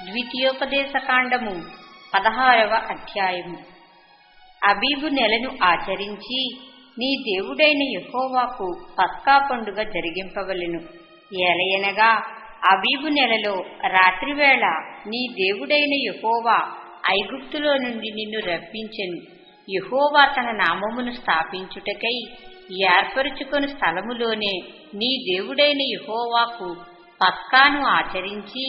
ద్వితీయోపదేశకాండము పదహారవ అధ్యాయము. అబీబు నెలను ఆచరించి నీ దేవుడైన యహోవాకు పస్కా పండుగ జరిగింపవలెను. ఏలయనగా అబీబు నెలలో రాత్రివేళ నీ దేవుడైన యహోవా ఐగుప్తులో నుండి నిన్ను రప్పించెను. యహోవా తన నామమును స్థాపించుటకై ఏర్పరుచుకొని స్థలములోనే నీ దేవుడైన యహోవాకు పస్కాను ఆచరించి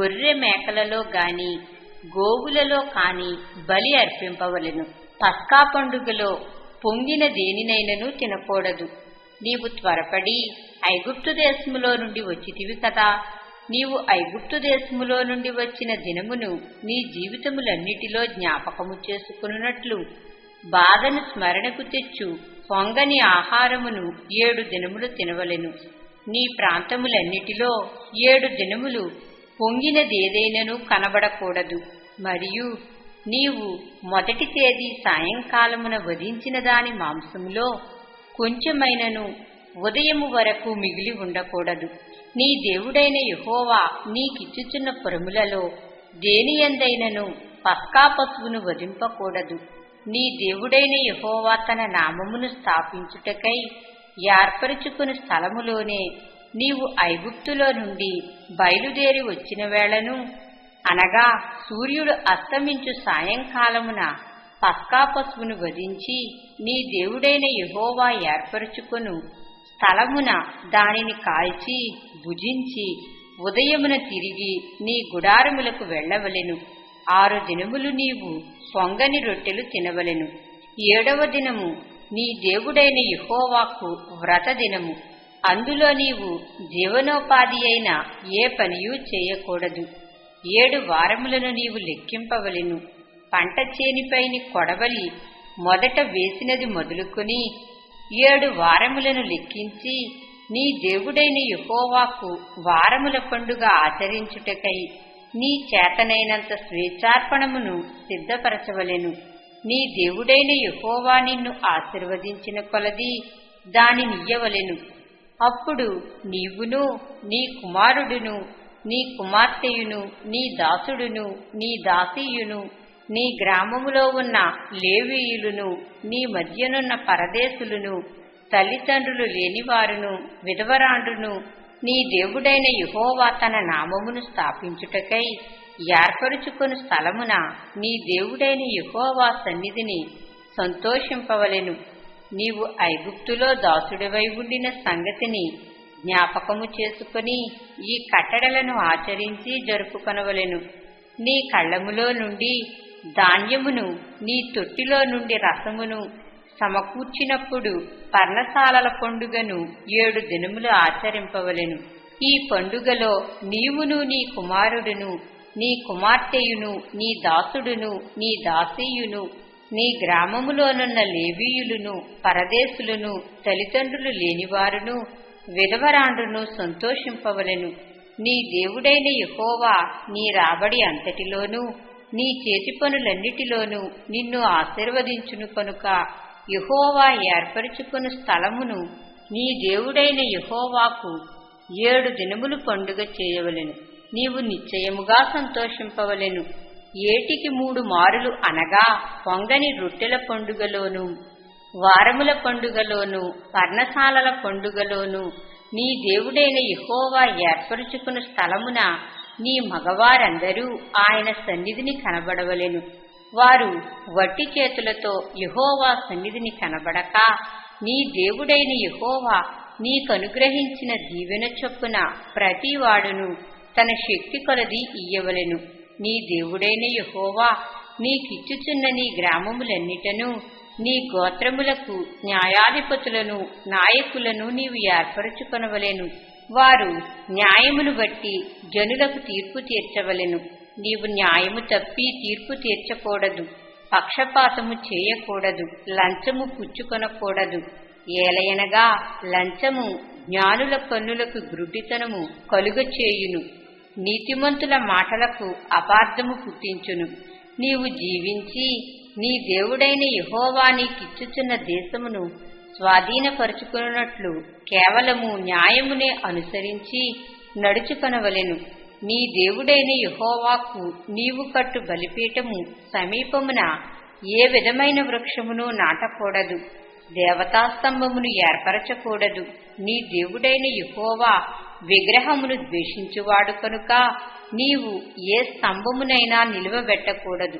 గొర్రె మేకలలో గాని గోవులలో కాని బలి అర్పింపవలను. పస్కా పండుగలో పొంగిన దేనినైనను తినకూడదు. నీవు త్వరపడి ఐగుప్తు దేశములో నుండి వచ్చితివి కదా. నీవు ఐగుప్తు దేశములో నుండి వచ్చిన దినమును నీ జీవితములన్నిటిలో జ్ఞాపకము చేసుకున్నట్లు బాధను స్మరణకు తెచ్చు పొంగని ఆహారమును ఏడు దినములు తినవలెను. నీ ప్రాంతములన్నిటిలో ఏడు దినములు పొంగినదేదైనను కనబడకూడదు. మరియు నీవు మొదటి తేదీ సాయంకాలమున వధించిన దాని మాంసములో కొంచెమైనను ఉదయము వరకు మిగిలి ఉండకూడదు. నీ దేవుడైన యహోవా నీకిచ్చుచున్న పురములలో దేనియందైనను పస్కా పశువును వధింపకూడదు. నీ దేవుడైన యహోవా తన నామమును స్థాపించుటకై ఏర్పరుచుకుని స్థలములోనే నీవు ఐగుప్తులో నుండి బయలుదేరి వచ్చిన వేళను అనగా సూర్యుడు అస్తమించు సాయంకాలమున పస్కా పశువును వధించి నీ దేవుడైన యహోవా ఏర్పరుచుకొను. స్థలమున దానిని కాల్చి భుజించి ఉదయమున తిరిగి నీ గుడారములకు వెళ్ళవలెను. ఆరు దినములు నీవు పొంగని రొట్టెలు తినవలెను. ఏడవ దినము నీ దేవుడైన యహోవాకు వ్రతదినము. అందులో నీవు జీవనోపాధి అయిన ఏ పనియూ చేయకూడదు. ఏడు వారములను నీవు లెక్కింపవలెను. పంట చేనిపైని కొడవలి మొదట వేసినది మొదలుకొని ఏడు వారములను లెక్కించి నీ దేవుడైన యహోవాకు వారముల పండుగ ఆచరించుటకై నీ చేతనైనంత స్వేచ్ఛార్పణమును సిద్ధపరచవలెను. నీ దేవుడైన యహోవా నిన్ను ఆశీర్వదించిన కొలది దానినియ్యవలెను అప్పుడు నీవును నీ కుమారుడును నీ కుమార్తెయును నీ దాసుడును నీ దాసీయును నీ గ్రామములో ఉన్న లేవీయులను నీ మధ్యనున్న పరదేశులను తల్లిదండ్రులు లేనివారును విధవరాండును నీ దేవుడైన యహోవా తన నామమును స్థాపించుటకై ఏర్పరుచుకుని స్థలమున నీ దేవుడైన యహోవా సన్నిధిని సంతోషింపవలెను. నీవు ఐగుప్తులో దాసుడివై ఉండిన సంగతిని జ్ఞాపకము చేసుకుని ఈ కట్టడలను ఆచరించి జరుపుకొనవలెను. నీ కళ్ళములో నుండి ధాన్యమును నీ తొట్టిలో నుండి రసమును సమకూర్చినప్పుడు పర్ణశాలల పండుగను ఏడు దినములు ఆచరింపవలెను. ఈ పండుగలో నీవును నీ కుమారుడును నీ కుమార్తెయును నీ దాసుడును నీ దాసీయును నీ గ్రామములోనున్న లేవీయులను పరదేశులను తల్లిదండ్రులు లేనివారును విధవరాండ్రును సంతోషింపవలెను. నీ దేవుడైన యహోవా నీ రాబడి అంతటిలోనూ నీ చేతి పనులన్నిటిలోనూ నిన్ను ఆశీర్వదించును కనుక. యహోవా ఏర్పరుచుకుని స్థలమును నీ దేవుడైన యహోవాకు ఏడు దినములు పండుగ చేయవలెను. నీవు నిశ్చయముగా సంతోషింపవలెను. ఏటికి మూడు మారులు అనగా పొంగని రొట్టెల పండుగలోను వారముల పండుగలోను పర్ణశాలల పండుగలోను నీ దేవుడైన యహోవా ఏర్పరుచుకున్న స్థలమున నీ మగవారందరూ ఆయన సన్నిధిని కనబడవలెను. వారు వట్టి చేతులతో యహోవా సన్నిధిని కనబడక నీ దేవుడైన యహోవా నీకనుగ్రహించిన దీవెన చొప్పున ప్రతివాడును తన శక్తి కొలది ఇయ్యవలెను. నీ దేవుడైన యహోవా నీకిచ్చుచున్న నీ గ్రామములన్నిటను నీ గోత్రములకు న్యాయాధిపతులను నాయకులను నీవు ఏర్పరచుకొనవలెను. వారు న్యాయమును బట్టి జనులకు తీర్పు తీర్చవలెను. నీవు న్యాయము తప్పి తీర్పు తీర్చకూడదు. పక్షపాతము చేయకూడదు. లంచము పుచ్చుకొనకూడదు. ఏలయనగా లంచము జ్ఞానుల కన్నులకు గ్రుడ్డితనము కలుగచేయును. నీతిమంతుల మాటలకు అపార్థము పుట్టించును. నీవు జీవించి నీ దేవుడైన యహోవా నీకిచ్చుచున్న దేశమును స్వాధీనపరుచుకున్నట్లు కేవలము న్యాయమునే అనుసరించి నడుచుకొనవలెను. నీ దేవుడైన యహోవాకు నీవు కట్టు బలిపీఠము సమీపమున ఏ విధమైన వృక్షమును నాటకూడదు. దేవతాస్తంభమును ఏర్పరచకూడదు. నీ దేవుడైన యహోవా విగ్రహమును ద్వేషించువాడు కనుక నీవు ఏ స్తంభమునైనా నిలువబెట్టకూడదు.